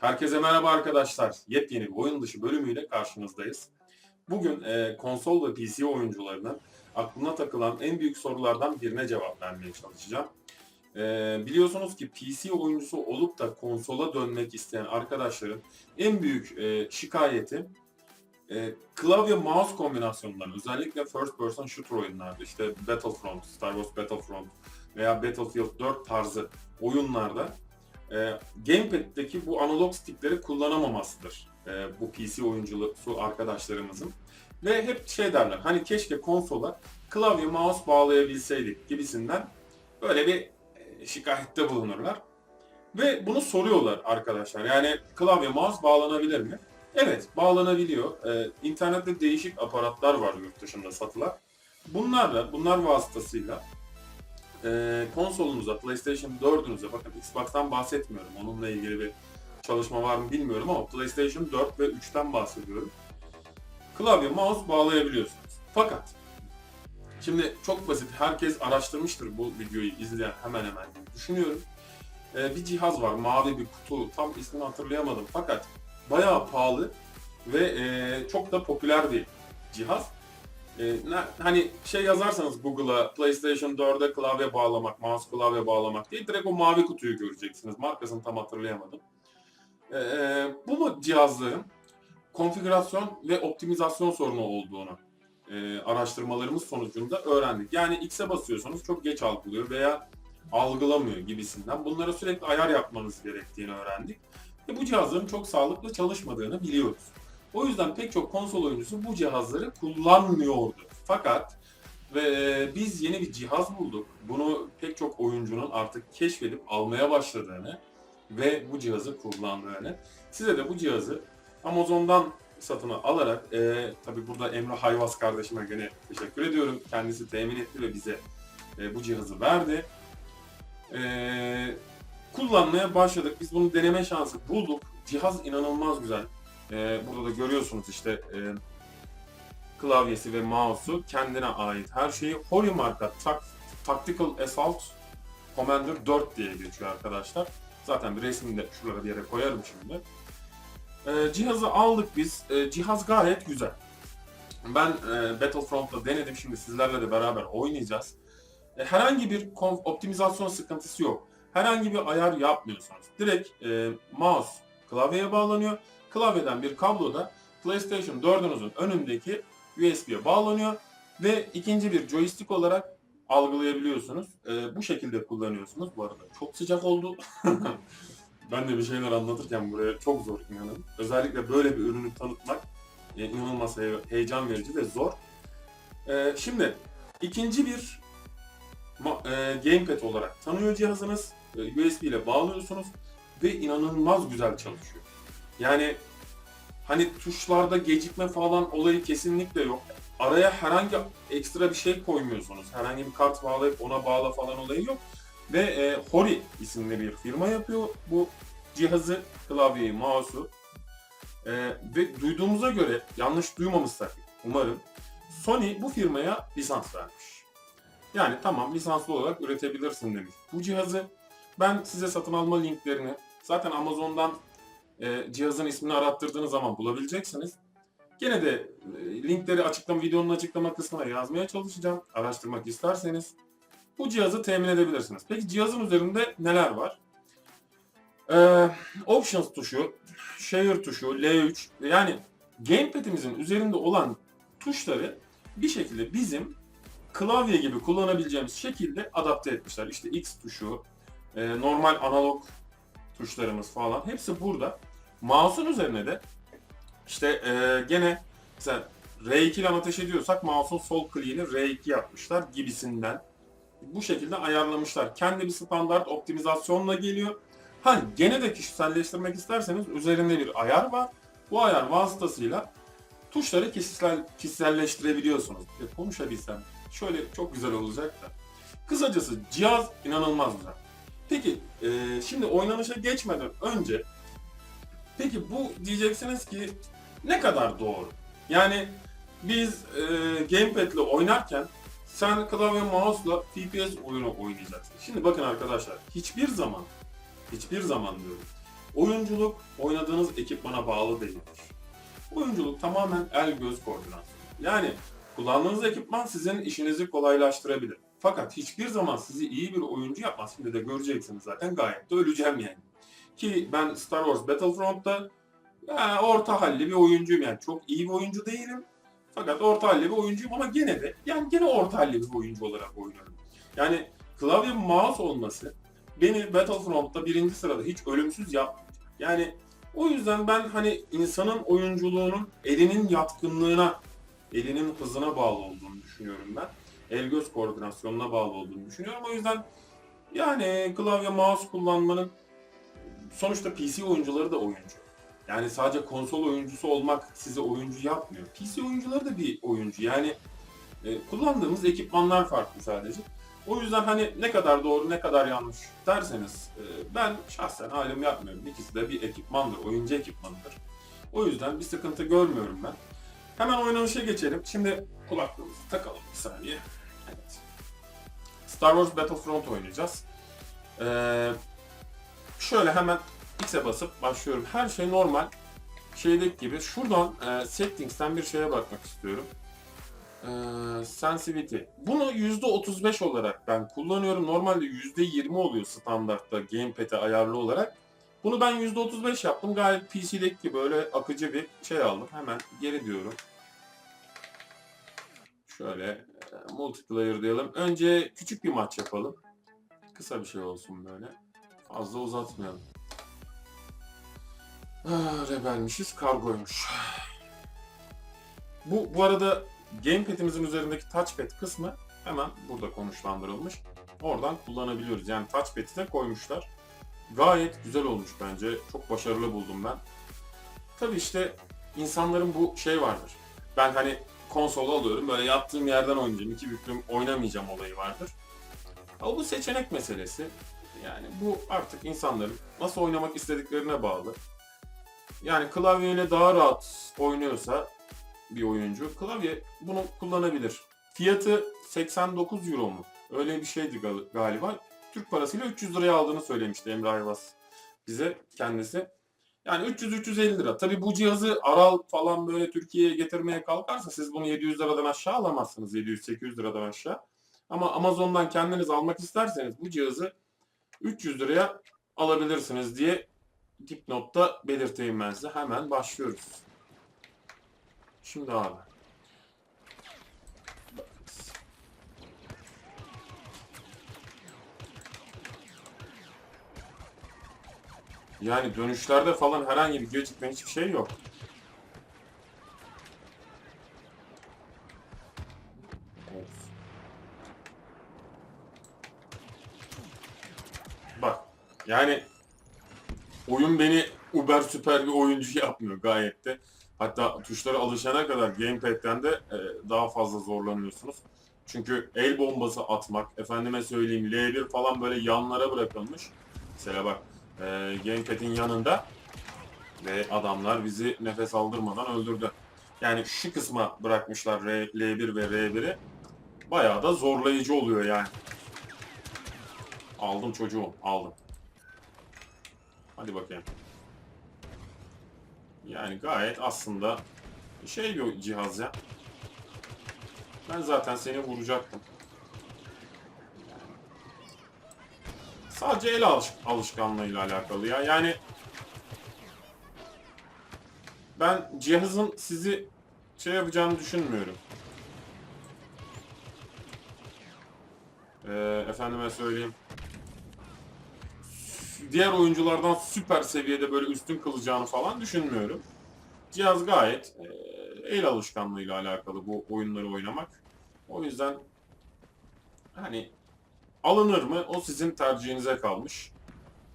Herkese merhaba arkadaşlar. Yepyeni bir oyun dışı bölümüyle karşınızdayız. Bugün e, konsol ve PC oyuncularının aklına takılan en büyük sorulardan birine cevap vermeye çalışacağım. E, biliyorsunuz ki PC oyuncusu olup da konsola dönmek isteyen arkadaşların en büyük e, şikayeti e, klavye mouse kombinasyonları özellikle first person shooter oyunlarda işte Battlefront, Star Wars Battlefront veya Battlefield 4 tarzı oyunlarda e, Gamepad'deki bu analog stickleri kullanamamasıdır e, bu PC oyuncusu arkadaşlarımızın. Ve hep şey derler hani keşke konsola klavye mouse bağlayabilseydik gibisinden böyle bir e, şikayette bulunurlar. Ve bunu soruyorlar arkadaşlar yani klavye mouse bağlanabilir mi? Evet bağlanabiliyor. Ee, internette değişik aparatlar var yurt dışında satılan. Bunlarla, bunlar vasıtasıyla e, konsolunuza, PlayStation 4'ünüze, bakın Xbox'tan bahsetmiyorum. Onunla ilgili bir çalışma var mı bilmiyorum ama PlayStation 4 ve 3'ten bahsediyorum. Klavye, mouse bağlayabiliyorsunuz. Fakat şimdi çok basit, herkes araştırmıştır bu videoyu izleyen hemen hemen diye düşünüyorum. E, bir cihaz var, mavi bir kutu, tam ismini hatırlayamadım fakat bayağı pahalı ve e, çok da popüler bir cihaz. E, hani şey yazarsanız Google'a PlayStation 4'e klavye bağlamak, mouse klavye bağlamak diye direkt o mavi kutuyu göreceksiniz. Markasını tam hatırlayamadım. E, bu mu cihazların konfigürasyon ve optimizasyon sorunu olduğunu e, araştırmalarımız sonucunda öğrendik. Yani X'e basıyorsanız çok geç algılıyor veya algılamıyor gibisinden. Bunlara sürekli ayar yapmanız gerektiğini öğrendik. Ve bu cihazların çok sağlıklı çalışmadığını biliyoruz. O yüzden pek çok konsol oyuncusu bu cihazları kullanmıyordu. Fakat ve biz yeni bir cihaz bulduk. Bunu pek çok oyuncunun artık keşfedip almaya başladığını ve bu cihazı kullandığını. Size de bu cihazı Amazon'dan satın alarak, e, tabi burada Emre Hayvas kardeşime gene teşekkür ediyorum. Kendisi temin etti ve bize e, bu cihazı verdi. E, kullanmaya başladık. Biz bunu deneme şansı bulduk. Cihaz inanılmaz güzel. Ee, burada da görüyorsunuz işte e, klavyesi ve mouse'u kendine ait her şeyi. Hori marka Tak- Tactical Assault Commander 4 diye geçiyor arkadaşlar. Zaten bir resmini de şuralara bir yere koyarım şimdi. Ee, cihazı aldık biz. Ee, cihaz gayet güzel. Ben e, Battlefront'ta denedim. Şimdi sizlerle de beraber oynayacağız. E, herhangi bir optimizasyon sıkıntısı yok. Herhangi bir ayar yapmıyorsunuz. Direkt e, mouse klavyeye bağlanıyor. Klavyeden bir kablo da PlayStation 4'ünüzün önündeki USB'ye bağlanıyor ve ikinci bir joystick olarak algılayabiliyorsunuz. E, bu şekilde kullanıyorsunuz. Bu arada çok sıcak oldu. ben de bir şeyler anlatırken buraya çok zor inanın. Özellikle böyle bir ürünü tanıtmak e, inanılmaz he- heyecan verici ve zor. E, şimdi ikinci bir e, gamepad olarak tanıyor cihazınız. E, USB ile bağlıyorsunuz ve inanılmaz güzel çalışıyor. Yani hani tuşlarda gecikme falan olayı kesinlikle yok. Araya herhangi ekstra bir şey koymuyorsunuz. Herhangi bir kart bağlayıp ona bağla falan olayı yok. Ve e, Hori isimli bir firma yapıyor bu cihazı, klavyeyi, mouse'u. E, ve duyduğumuza göre, yanlış duymamışsak umarım, Sony bu firmaya lisans vermiş. Yani tamam lisanslı olarak üretebilirsin demiş. Bu cihazı ben size satın alma linklerini zaten Amazon'dan e, cihazın ismini arattırdığınız zaman bulabileceksiniz. Gene de e, linkleri açıklama videonun açıklama kısmına yazmaya çalışacağım. Araştırmak isterseniz bu cihazı temin edebilirsiniz. Peki cihazın üzerinde neler var? Ee, Options tuşu, Share tuşu, L3 yani Gamepad'imizin üzerinde olan tuşları bir şekilde bizim klavye gibi kullanabileceğimiz şekilde adapte etmişler. İşte X tuşu, e, normal analog tuşlarımız falan hepsi burada. Mouse'un üzerine de işte e, gene mesela R2 ile ateş ediyorsak mouse'un sol kliğini R2 yapmışlar gibisinden. Bu şekilde ayarlamışlar. Kendi bir standart optimizasyonla geliyor. Ha gene de kişiselleştirmek isterseniz üzerinde bir ayar var. Bu ayar vasıtasıyla tuşları kişisel, kişiselleştirebiliyorsunuz. E, konuşabilsem şöyle çok güzel olacak da. Kısacası cihaz inanılmaz güzel. Peki e, şimdi oynanışa geçmeden önce peki bu diyeceksiniz ki ne kadar doğru? Yani biz e, gamepad ile oynarken sen klavye mouse'la FPS oyunu oynayacaksın. Şimdi bakın arkadaşlar hiçbir zaman hiçbir zaman diyorum Oyunculuk oynadığınız ekipmana bağlı değildir. Oyunculuk tamamen el göz koordinasyonu. Yani kullandığınız ekipman sizin işinizi kolaylaştırabilir. Fakat hiçbir zaman sizi iyi bir oyuncu yapmaz. Şimdi de göreceksiniz zaten gayet de öleceğim yani. Ki ben Star Wars Battlefront'ta ya, orta halli bir oyuncuyum yani. Çok iyi bir oyuncu değilim. Fakat orta halli bir oyuncuyum ama gene de yani gene orta halli bir oyuncu olarak oynuyorum. Yani klavye mouse olması beni Battlefront'ta birinci sırada hiç ölümsüz yapmayacak. Yani o yüzden ben hani insanın oyunculuğunun elinin yatkınlığına, elinin hızına bağlı olduğunu düşünüyorum ben. El göz koordinasyonuna bağlı olduğunu düşünüyorum. O yüzden yani klavye mouse kullanmanın sonuçta PC oyuncuları da oyuncu. Yani sadece konsol oyuncusu olmak sizi oyuncu yapmıyor. PC oyuncuları da bir oyuncu. Yani e, kullandığımız ekipmanlar farklı sadece. O yüzden hani ne kadar doğru ne kadar yanlış derseniz e, ben şahsen halim yapmıyorum. İkisi de bir ekipmandır, oyuncu ekipmanıdır. O yüzden bir sıkıntı görmüyorum ben. Hemen oynanışa geçelim. Şimdi kulaklığımızı takalım bir saniye. Evet. Star Wars Battlefront oynayacağız. Ee, şöyle hemen X'e basıp başlıyorum. Her şey normal. Şeydeki gibi. Şuradan e, Settings'ten bir şeye bakmak istiyorum. Ee, sensitivity. Bunu %35 olarak ben kullanıyorum. Normalde %20 oluyor standartta gamepad'e ayarlı olarak. Bunu ben %35 yaptım. Gayet PC'deki gibi böyle akıcı bir şey aldım. Hemen geri diyorum. Şöyle e, multiplayer diyelim. Önce küçük bir maç yapalım. Kısa bir şey olsun böyle. Fazla uzatmayalım. Ah, rebelmişiz, kargoymuş. Bu, bu arada gamepad'imizin üzerindeki touchpad kısmı hemen burada konuşlandırılmış. Oradan kullanabiliyoruz. Yani touchpad'i de koymuşlar. Gayet güzel olmuş bence. Çok başarılı buldum ben. Tabi işte insanların bu şey vardır. Ben hani konsol alıyorum böyle yattığım yerden oynayacağım. iki büklüm oynamayacağım olayı vardır. Ama bu seçenek meselesi. Yani bu artık insanların nasıl oynamak istediklerine bağlı. Yani klavyeyle daha rahat oynuyorsa bir oyuncu klavye bunu kullanabilir. Fiyatı 89 euro mu? Öyle bir şeydi gal- galiba. Türk parasıyla 300 liraya aldığını söylemişti Emre Ayvaz bize kendisi. Yani 300-350 lira. Tabi bu cihazı Aral falan böyle Türkiye'ye getirmeye kalkarsa siz bunu 700 liradan aşağı alamazsınız. 700-800 liradan aşağı. Ama Amazon'dan kendiniz almak isterseniz bu cihazı 300 liraya alabilirsiniz diye dipnotta belirteyim ben size. Hemen başlıyoruz. Şimdi abi. Yani dönüşlerde falan herhangi bir gecikme hiçbir şey yok. Süper bir oyuncu yapmıyor gayet de. Hatta tuşlara alışana kadar gamepad'den de e, daha fazla zorlanıyorsunuz. Çünkü el bombası atmak, efendime söyleyeyim L1 falan böyle yanlara bırakılmış. Mesela bak e, gamepad'in yanında ve adamlar bizi nefes aldırmadan öldürdü. Yani şu kısma bırakmışlar R, L1 ve R1'i. Bayağı da zorlayıcı oluyor yani. Aldım çocuğum, aldım. Hadi bakayım. Yani gayet aslında şey bir cihaz ya. Ben zaten seni vuracaktım. Sadece el alış alışkanlığıyla alakalı ya. Yani ben cihazın sizi şey yapacağını düşünmüyorum. Ee, efendime söyleyeyim. Diğer oyunculardan süper seviyede böyle üstün kılacağını falan düşünmüyorum. Cihaz gayet e, el alışkanlığıyla alakalı bu oyunları oynamak. O yüzden hani alınır mı o sizin tercihinize kalmış.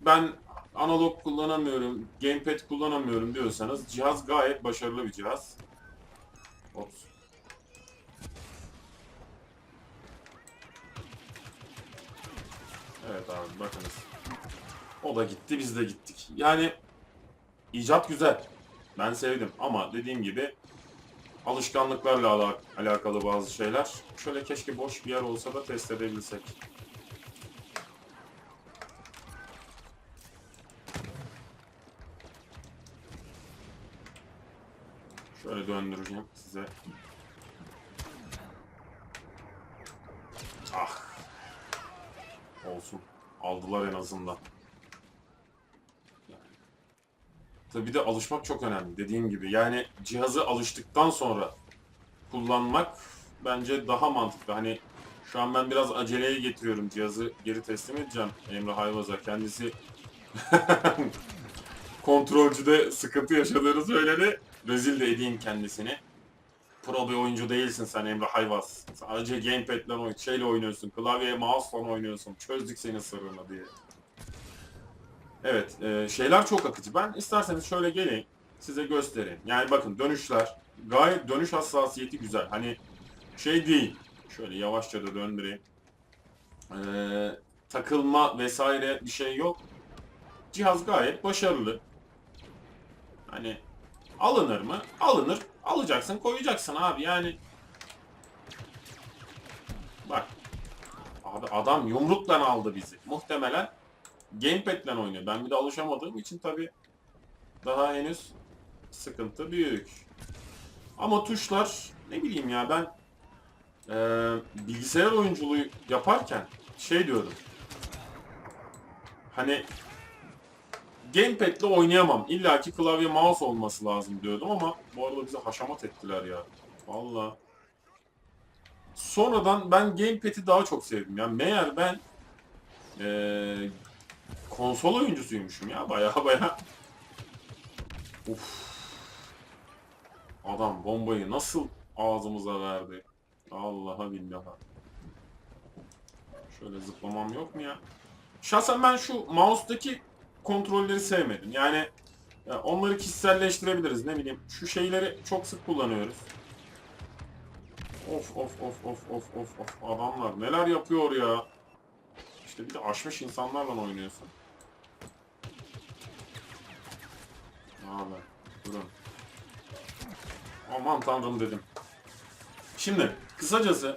Ben analog kullanamıyorum, gamepad kullanamıyorum diyorsanız cihaz gayet başarılı bir cihaz. Ops. Evet abi bakınız. O da gitti biz de gittik. Yani icat güzel. Ben sevdim ama dediğim gibi alışkanlıklarla al alakalı bazı şeyler. Şöyle keşke boş bir yer olsa da test edebilsek. Şöyle döndüreceğim size. Ah. Olsun. Aldılar en azından. Tabii bir de alışmak çok önemli. Dediğim gibi yani cihazı alıştıktan sonra kullanmak bence daha mantıklı. Hani şu an ben biraz aceleye getiriyorum cihazı geri teslim edeceğim Emre Hayvaz'a. Kendisi kontrolcüde sıkıntı yaşadığını söyledi. Rezil de edeyim kendisini. Pro bir oyuncu değilsin sen Emre Hayvaz. Sadece gamepad'le oyn şeyle oynuyorsun. Klavyeye mouse'la oynuyorsun. Çözdük senin sırrını diye. Evet, e, şeyler çok akıcı. Ben isterseniz şöyle geleyim, size göstereyim. Yani bakın dönüşler, gayet dönüş hassasiyeti güzel. Hani şey değil, şöyle yavaşça da döndüreyim. E, takılma vesaire bir şey yok. Cihaz gayet başarılı. Hani alınır mı? Alınır. Alacaksın, koyacaksın abi yani. Bak. Abi adam yumrukla aldı bizi. Muhtemelen gamepad'le oynuyor. Ben bir de alışamadığım için tabi daha henüz sıkıntı büyük. Ama tuşlar ne bileyim ya ben eee, bilgisayar oyunculuğu yaparken şey diyordum. Hani gamepad'le oynayamam. İlla ki klavye mouse olması lazım diyordum ama bu arada bize haşamat ettiler ya. Valla. Sonradan ben gamepad'i daha çok sevdim. Yani meğer ben eee konsol oyuncusuymuşum ya baya baya. Uf. Adam bombayı nasıl ağzımıza verdi. Allah'a billaha. Şöyle zıplamam yok mu ya? Şahsen ben şu mouse'daki kontrolleri sevmedim. Yani ya onları kişiselleştirebiliriz ne bileyim. Şu şeyleri çok sık kullanıyoruz. Of of of of of of of adamlar neler yapıyor ya. İşte bir de aşmış insanlarla oynuyorsun. Abi durun. Aman tanrım dedim. Şimdi kısacası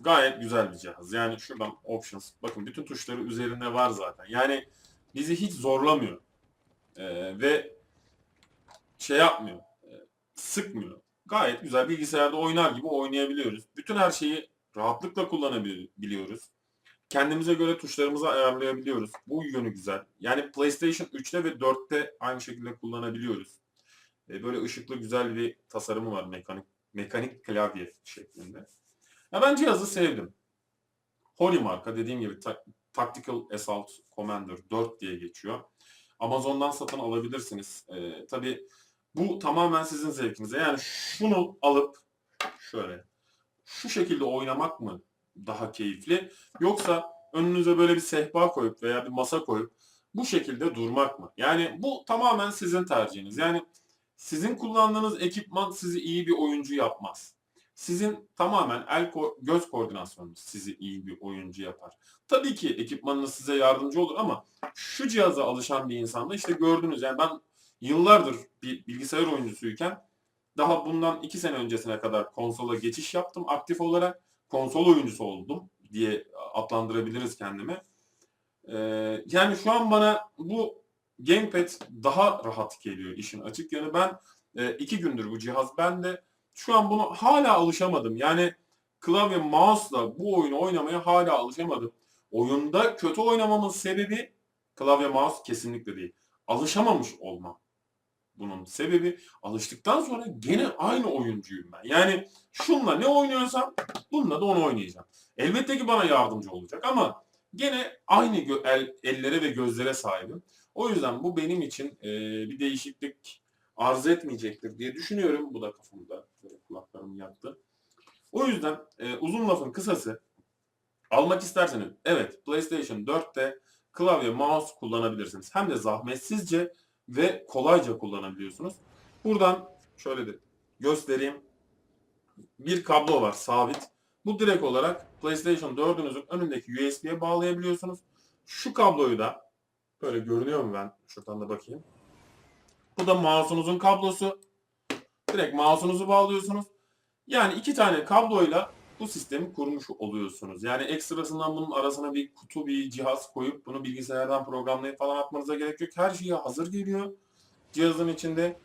gayet güzel bir cihaz. Yani şuradan options. Bakın bütün tuşları üzerinde var zaten. Yani bizi hiç zorlamıyor. Ee, ve şey yapmıyor. e, sıkmıyor. Gayet güzel bilgisayarda oynar gibi oynayabiliyoruz. Bütün her şeyi rahatlıkla kullanabiliyoruz. Kendimize göre tuşlarımızı ayarlayabiliyoruz. Bu yönü güzel. Yani PlayStation 3'te ve 4'te aynı şekilde kullanabiliyoruz. E, böyle ışıklı güzel bir tasarımı var mekanik mekanik klavye şeklinde. Ya ben cihazı sevdim. Holy marka dediğim gibi ta- Tactical Assault Commander 4 diye geçiyor. Amazon'dan satın alabilirsiniz. E, Tabi bu tamamen sizin zevkinize. Yani şunu alıp şöyle şu şekilde oynamak mı daha keyifli? Yoksa önünüze böyle bir sehpa koyup veya bir masa koyup bu şekilde durmak mı? Yani bu tamamen sizin tercihiniz. Yani sizin kullandığınız ekipman sizi iyi bir oyuncu yapmaz. Sizin tamamen el ko- göz koordinasyonunuz sizi iyi bir oyuncu yapar. Tabii ki ekipmanınız size yardımcı olur ama şu cihaza alışan bir insanda işte gördünüz yani ben yıllardır bir bilgisayar oyuncusuyken daha bundan iki sene öncesine kadar konsola geçiş yaptım aktif olarak konsol oyuncusu oldum diye adlandırabiliriz kendimi. Ee, yani şu an bana bu gamepad daha rahat geliyor işin açık yanı. Ben e, iki gündür bu cihaz bende. Şu an bunu hala alışamadım. Yani klavye mouse'la bu oyunu oynamaya hala alışamadım. Oyunda kötü oynamamın sebebi klavye mouse kesinlikle değil. Alışamamış olmam. Bunun sebebi alıştıktan sonra gene aynı oyuncuyum ben. Yani şunla ne oynuyorsam bununla da onu oynayacağım. Elbette ki bana yardımcı olacak ama gene aynı el, ellere ve gözlere sahibim. O yüzden bu benim için e, bir değişiklik arz etmeyecektir diye düşünüyorum. Bu da kafamda böyle kulaklarım yaktı. O yüzden e, uzun lafın kısası almak isterseniz evet PlayStation 4'te klavye mouse kullanabilirsiniz. Hem de zahmetsizce ve kolayca kullanabiliyorsunuz. Buradan şöyle de göstereyim. Bir kablo var sabit. Bu direkt olarak PlayStation 4'ünüzün önündeki USB'ye bağlayabiliyorsunuz. Şu kabloyu da böyle görünüyor mu ben? Şuradan da bakayım. Bu da mouse'unuzun kablosu. Direkt mouse'unuzu bağlıyorsunuz. Yani iki tane kabloyla bu sistemi kurmuş oluyorsunuz. Yani ekstrasından bunun arasına bir kutu, bir cihaz koyup bunu bilgisayardan programlayıp falan atmanıza gerek yok. Her şey hazır geliyor cihazın içinde.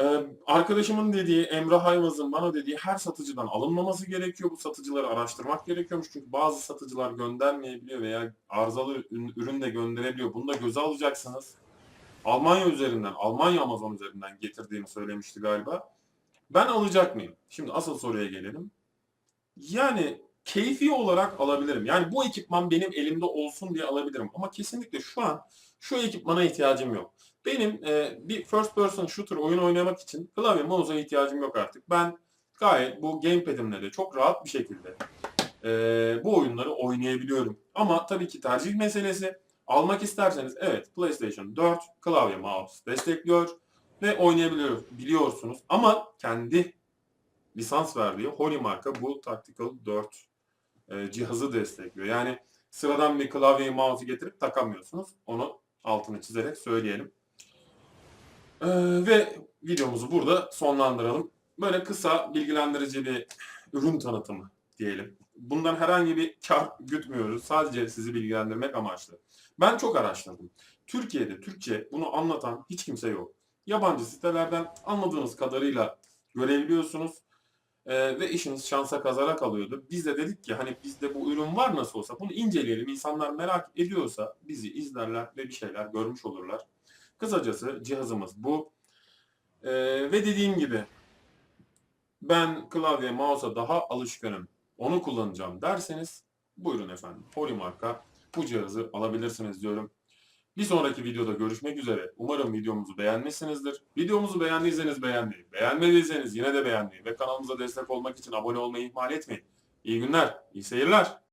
Ee, arkadaşımın dediği, Emrah Ayvaz'ın bana dediği her satıcıdan alınmaması gerekiyor. Bu satıcıları araştırmak gerekiyormuş. Çünkü bazı satıcılar göndermeyebiliyor veya arızalı ürün de gönderebiliyor. Bunu da göze alacaksınız. Almanya üzerinden, Almanya Amazon üzerinden getirdiğini söylemişti galiba. Ben alacak mıyım? Şimdi asıl soruya gelelim. Yani keyfi olarak alabilirim. Yani bu ekipman benim elimde olsun diye alabilirim. Ama kesinlikle şu an şu ekipmana ihtiyacım yok. Benim e, bir first person shooter oyun oynamak için klavye mouse'a ihtiyacım yok artık. Ben gayet bu gamepad'imle de çok rahat bir şekilde e, bu oyunları oynayabiliyorum. Ama tabii ki tercih meselesi. Almak isterseniz evet PlayStation 4 klavye mouse destekliyor ve oynayabiliyor biliyorsunuz. Ama kendi lisans verdiği Holy marka bu Tactical 4 e, cihazı destekliyor. Yani sıradan bir klavyeyi mouse'u getirip takamıyorsunuz. Onu altını çizerek söyleyelim. Ee, ve videomuzu burada sonlandıralım. Böyle kısa bilgilendirici bir ürün tanıtımı diyelim. Bundan herhangi bir kar gütmüyoruz. Sadece sizi bilgilendirmek amaçlı. Ben çok araştırdım. Türkiye'de Türkçe bunu anlatan hiç kimse yok. Yabancı sitelerden anladığınız kadarıyla görebiliyorsunuz. Ee, ve işiniz şansa kazara kalıyordu. Biz de dedik ki hani bizde bu ürün var nasıl olsa bunu inceleyelim. İnsanlar merak ediyorsa bizi izlerler ve bir şeyler görmüş olurlar. Kısacası cihazımız bu. Ee, ve dediğim gibi ben klavye mouse'a daha alışkınım. Onu kullanacağım derseniz buyurun efendim. Holy marka bu cihazı alabilirsiniz diyorum. Bir sonraki videoda görüşmek üzere. Umarım videomuzu beğenmişsinizdir. Videomuzu beğendiyseniz beğenmeyi, beğenmediyseniz yine de beğenmeyi ve kanalımıza destek olmak için abone olmayı ihmal etmeyin. İyi günler, iyi seyirler.